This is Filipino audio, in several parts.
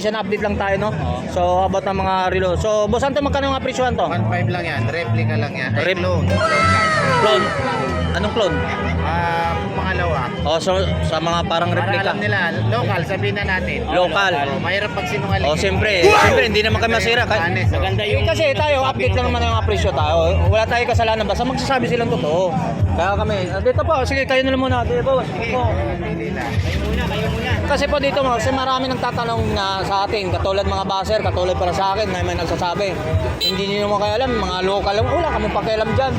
Isa na update lang tayo, no? So, about ng mga relo. So, boss, Anto, magkano ang presyohan to? 1.5 lang yan, replica lang yan. Ay, Rep- clone. Clone. Anong clone? Ah, pangalawa. Oh, so, sa mga parang Para replica. alam nila, local, sabihin na natin. Local. Oh, mahirap pag sinungaling. Oh, siyempre. Siyempre, hindi naman kami masira. Honest, oh. Maganda Eh, yung... kasi tayo, update lang naman ng mga presyo tayo. Wala tayo kasalanan. Basta magsasabi silang totoo. Kaya kami, ah, dito po, sige, kayo na lang muna. Dito po, sige po. Kayo kayo muna. Kasi po dito mo, kasi marami nang tatanong na sa atin, katulad mga baser, katulad para sa akin, na may nagsasabi, hindi niyo naman kaya alam, mga local lang, wala kami pakialam dyan.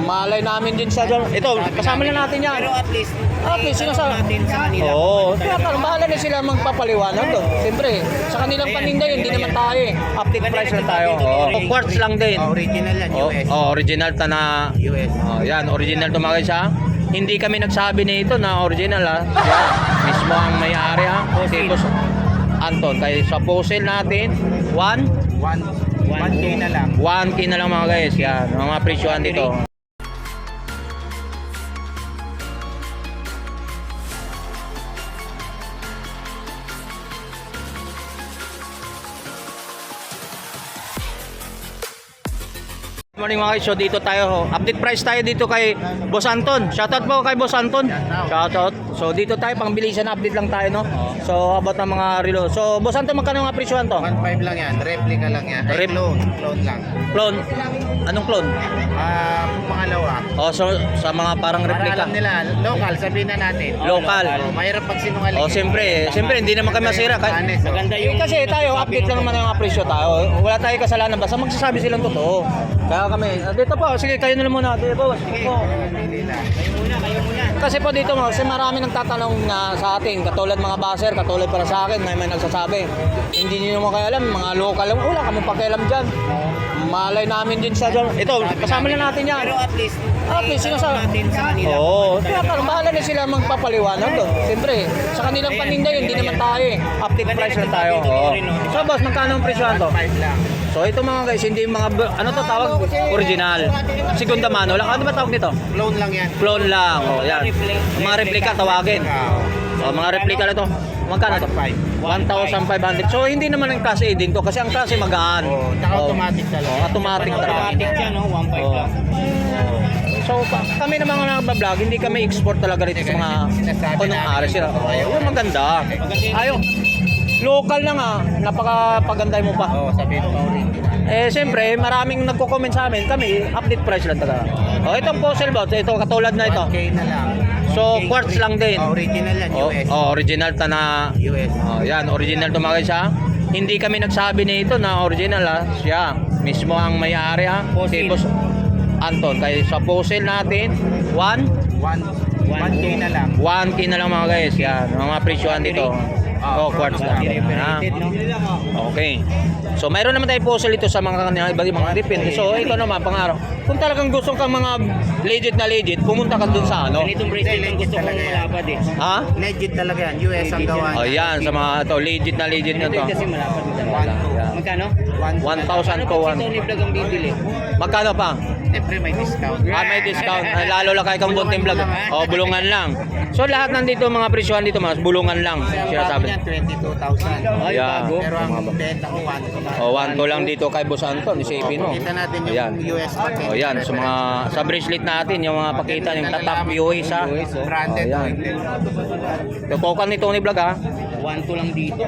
Malay namin din sa dyan. Ito, kasama na natin yan. Pero at least, At least, sinasabi. natin sa kanila. Oo, kaya parang bahala na sila magpapaliwanag doon. Siyempre, sa kanilang paninda yun, hindi naman tayo eh. Update price lang tayo. Oo. Oh, quartz lang din. Oh, original yan, Oh, US. oh, original ta na US. Oh, yan, original to mga siya. Hindi kami nagsabi na ito na original ha. Siya, mismo ang may-ari ha. Si Boss Anton, kaya sa fossil natin, 1, 1 1K na lang. 1K na lang mga guys. Yan, mga presyohan dito. Morning mga guys. So dito tayo, update price tayo dito kay Boss Anton. Shoutout po kay Boss Anton. Shoutout. So dito tayo, pang bilisan na update lang tayo no. So about ng mga relo. So Boss Anton, magkano nga presyohan to? 1.5 lang yan, replica lang yan. Rep- clone. Clone lang. Clone. Anong clone? Ah, pangalawa. Oh, so sa mga parang Para replica. alam nila, local, sabihin na natin. Local. Oh, mahirap pag sinungaling. Oh, siyempre, siyempre hindi naman kami masira. Kahit, Honest, oh. Maganda Eh, yung... kasi tayo, update lang naman ng mga presyo tayo. Wala tayo kasalanan. Basta magsasabi silang totoo. Kaya kami, ah, dito po, sige, kayo na lang muna. Dito po, sige po. Kayo muna, kayo muna. Kasi po dito mo, kasi marami nang tatanong na sa atin, katulad mga baser, katulad para sa akin, may may nagsasabi. Hindi niyo naman kaya alam, mga local lang, wala kami pakialam dyan. Malay namin din sa dyan. Ito, kasama na natin yan. Pero at least, At least, sinasabi. natin sa kanila. Oo, kaya parang bahala na sila magpapaliwanag doon. Siyempre, sa kanilang paninda yun, hindi naman tayo eh. Update price lang tayo. Oo. So boss, magkano ang presyo to? 5 lang. So ito mga guys, hindi yung mga, ano to tawag? Original. Segunda mano. Lang, ano ba tawag nito? Clone lang yan. Clone lang. Oh, yan. Mga replika tawagin. Ah, Oh, mga replika lang to. Magkano to? 1,500. So hindi naman ang class A din to kasi ang class A magaan. Oh, tsaka Oh. automatic talaga. Oh, automatic talaga. Automatic siya, no? 1.5 Oo. lang. So pa, kami naman mga nagbablog, hindi kami export talaga rito sa mga kunong namin ari sila. Oh, ayaw. yung maganda. Ayaw. Local na nga, napaka-paganday mo pa. Oh, sabihin mo original. Eh, siyempre, maraming nagko-comment sa amin. Kami, update price lang talaga. Oh, itong fossil boat, ito katulad na ito. 1K na lang. So, 1K. quartz lang din. Oh, original yan, Oh, US. oh, original ta na US. Oh, yan, original guys ha. Hindi kami nagsabi na ito na original ha. Siya, mismo ang may-ari ha. Si. Boss Anton. Kaya sa fossil natin, 1, 1 1K na lang. 1K na lang mga guys. Yan, mga presyohan dito. Oh, quartz? Rated, no? Okay. So, mayroon naman tayo fossil ito sa mga ibang depende. So, ito naman, pangaraw. Kung talagang gusto kang mga legit na legit, pumunta ka dun sa ano. Ganitong bracelet ang gusto kong malapad eh. Ha? Legit talaga yan. US ang gawa Oh, niya. yan, sa mga ito, legit na legit na Ito to. kasi malapad. Magkano? 1,000 Ano to pag 1. si Tony Vlog ang bibili? Magkano pa? Siyempre may discount. Ah, may discount. Ah, lalo lang kay kang bunting vlog. Oh, bulungan lang. So lahat nandito mga presyohan dito mas bulungan lang. Ang Siya bago sabi. niyan, 22,000. Ay, Yeah. bago. Pero ang benta ko 1 to lang. Oh, one to lang dito kay Boss Anton, isipin mo. Kita natin yung Ayan. US natin. Oh, yan sa mga sa bracelet natin, yung mga pakita yung tatak POS ha. Branded. Oh, yan. Tutukan ni Tony Vlog ha. 1 to lang dito.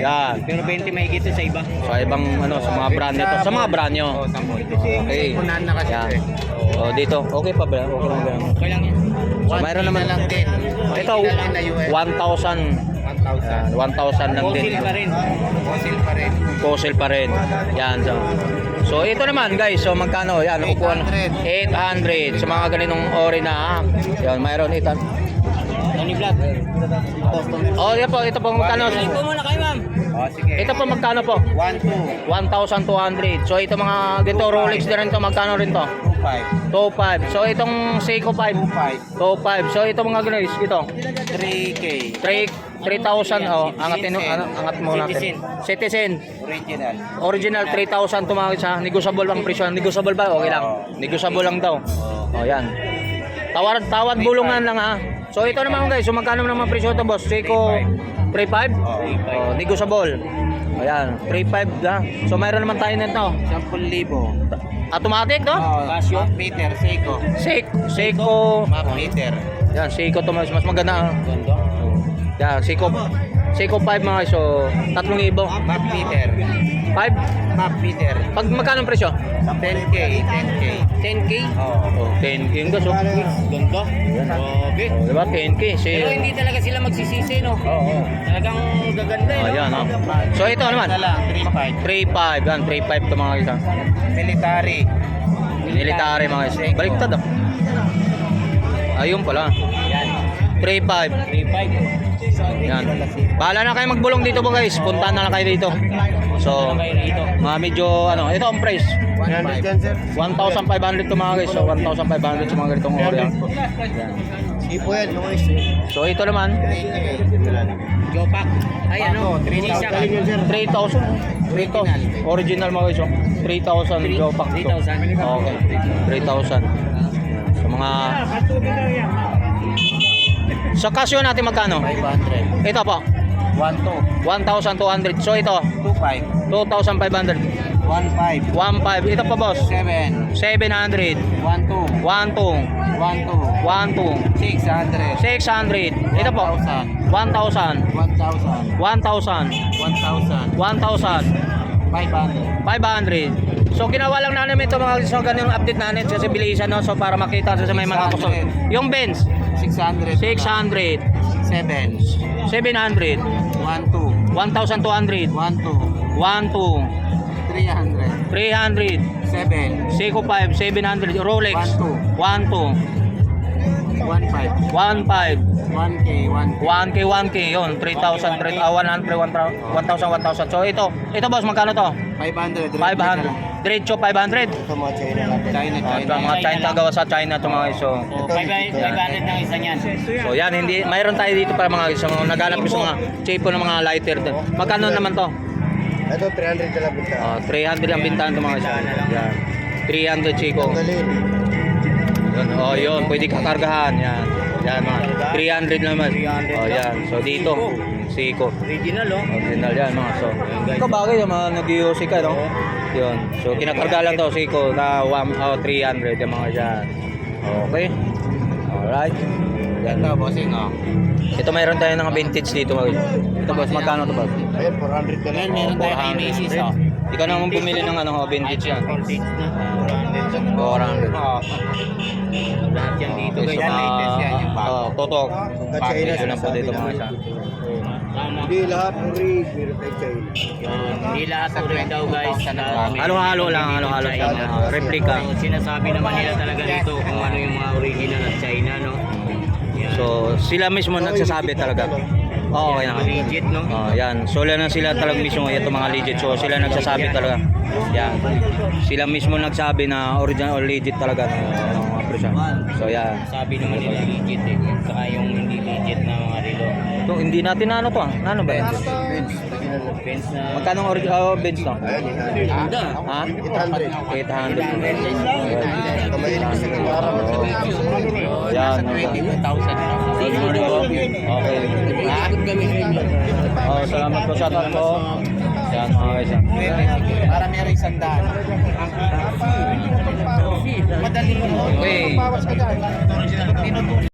Yan. Pero 20 may gito sa iba. Sa ibang ano sa mga brand nito, sa mga brand nyo. Oh, sa mall. Okay. Punan na kasi Yan. eh. Oh, dito. Okay pa ba? Okay lang ba? Okay lang yan. So, mayroon naman lang din. Ito Original na US. 1,000 1,000. 1,000 lang din. Fossil pa rin. Fossil pa rin. fossil pa rin. Yan. So, so ito naman guys, so magkano? Yan, upuan. 800. Sa mga ganitong ori na. ah. Yan, mayroon ito. Tony Vlog. Oh, yan po, ito po magkano? Ito muna kayo ma'am. Oh, sige. Ito po magkano po? 1, 2, 1,200. So ito mga ganito Rolex na rin to, magkano rin to? 5, 2,500. So itong Seiko 5, 5, 2,500. So ito mga ganito, ito. 3K. 3 3,000 oh, angat ano, ano, angat mo natin. Citizen. Original. Original 3,000 tumawag sa negotiable bang presyo? Negotiable ba? Okay lang. Negotiable lang daw. Oh, yan. Tawad tawad bulungan lang ha. So ito naman guys, so magkano naman presyo ito boss? Seiko 3.5? Oh, Oh, negotiable. Ayan, 3.5 na. So mayroon naman tayo nito. 10,000. Automatic, no? Oh, Casio. Meter, Seiko. Seiko, Seiko. Map meter. Yan, Seiko to mas, mas maganda. Ganda. Yan, Seiko. Seiko 5 mga guys, so 3,000. Map meter. 5? Map meter. Pag magkano ang presyo? 10K, 10K. 10k? Oh. Oh, 10k yung guys. Oh. Ganda. Grabe. Oh, diba? 10k. Si... Pero hindi talaga sila magsisisi, no? Oo. Talagang gaganda, eh, no? Ayan, oh. So ito naman. Ito lang, 3.5. 3.5. Yan, 3.5 to mga ah. Military. Military mga guys. Baliktad ah. Ayun pala. Yan. 3.5. 3.5. Yan. Bahala na kayo magbulong dito po guys. Puntahan na lang kayo dito. So, rito. mga medyo ano, ito ang price. 1.5. 1,500 to mga guys. So, 1,500 sa mga ganitong ori. Yan. Ipo yan, noise. So, ito naman, Jopak. Ay, ano? Ako, 3,000. 3,000. 3,000. Original mga guys. oh. 3,000 Joe Pack to. 3,000. Okay. 3,000. Sa mga... Sa Casio natin magkano? 500. Ito po. 1.2. 1,200. So ito, 2.5. 2,500. 1.5. 1,500. Ito pa boss. 7. 700. 1.2. 1,2. 1.2. 1,2. 600. 600. Ito po. 1,000. 1,000. 1,000. 1,000. 1,000. 1,000. 500. 500. So ginawa lang namin ito mga so ganun yung update natin kasi bilisan no so para makita sa may mga 600. gusto. Yung Benz 600. 600, 7. 700, 1.2. 1,200, 1.2. 12, 300. 300, 7. Seiko 5, 700, Rolex 12, 1.5. 15, 1K. 1K. 1K, 1K yun, 3,000, 3, ah, 100, 1,000, 1,000. So ito, ito boss magkano to? 500. 500. Diretso 500. Ito mga China natin. China, Oh, China. ito ang mga China gawa sa China to mga iso. Oh, 500 ng isa niyan. So yan, hindi mayroon tayo dito para mga guys, mga naghanap gusto mga cheapo ng mga lighter. Magkano naman to? Ito 300 na lang bita. Ah, 300 ang bintahan to mga guys. Yan. 300 chico. Galing. Yun, oh, yun, pwede kakargahan. Yan. Yan mga 300 naman. Oh, yan. So dito, Seiko. Original, oh. Original yan mga so. Ito bagay yung mga nag-iusi ka, no? Yun. So kinakarga lang to Seiko na 1 oh, 300 yung mga yan. Okay. Alright. Yan. Ito, bossing, oh. Ito mayroon tayo ng vintage dito. mga. Ito boss, magkano to boss? Ayun, 400 ka Yan, meron tayo kay Macy's, oh. Ikaw naman bumili ng ano, vintage yan. Vintage na. 400. Oh. Lahat yan dito, Okay, so Yan, mga, latest yan, yung bago. oh, totok. China, Ito lang po dito mga siya. Hindi lahat ng rig, meron tayo China. Hindi lahat rin daw, guys. may- Halo-halo lang, halo-halo mga replica. Sinasabi naman nila talaga dito kung ano yung mga original at China, no? So, sila mismo nagsasabi talaga. Oo, okay naman. Legit, no? Oh, yan. So, wala na sila talaga mismo ito mga legit. So, sila nagsasabi talaga. Yan. Sila mismo nagsabi na original or legit talaga ng no, mga presyo. So, yan. Sabi naman nila legit eh. Saka yung hindi legit na mga relo. So, hindi natin na ano to ah. Ano ba? Benz. Benz na... Magkano ang original? Oh, Benz no? Ha? 800. 800. 800. 800. 800. 800. 800. 800. 800. 800. 800. Oh, salamat po. Shout out po. Yan mga guys. Para meron isang daan. Madali mo. Okay. Bawas ka dyan.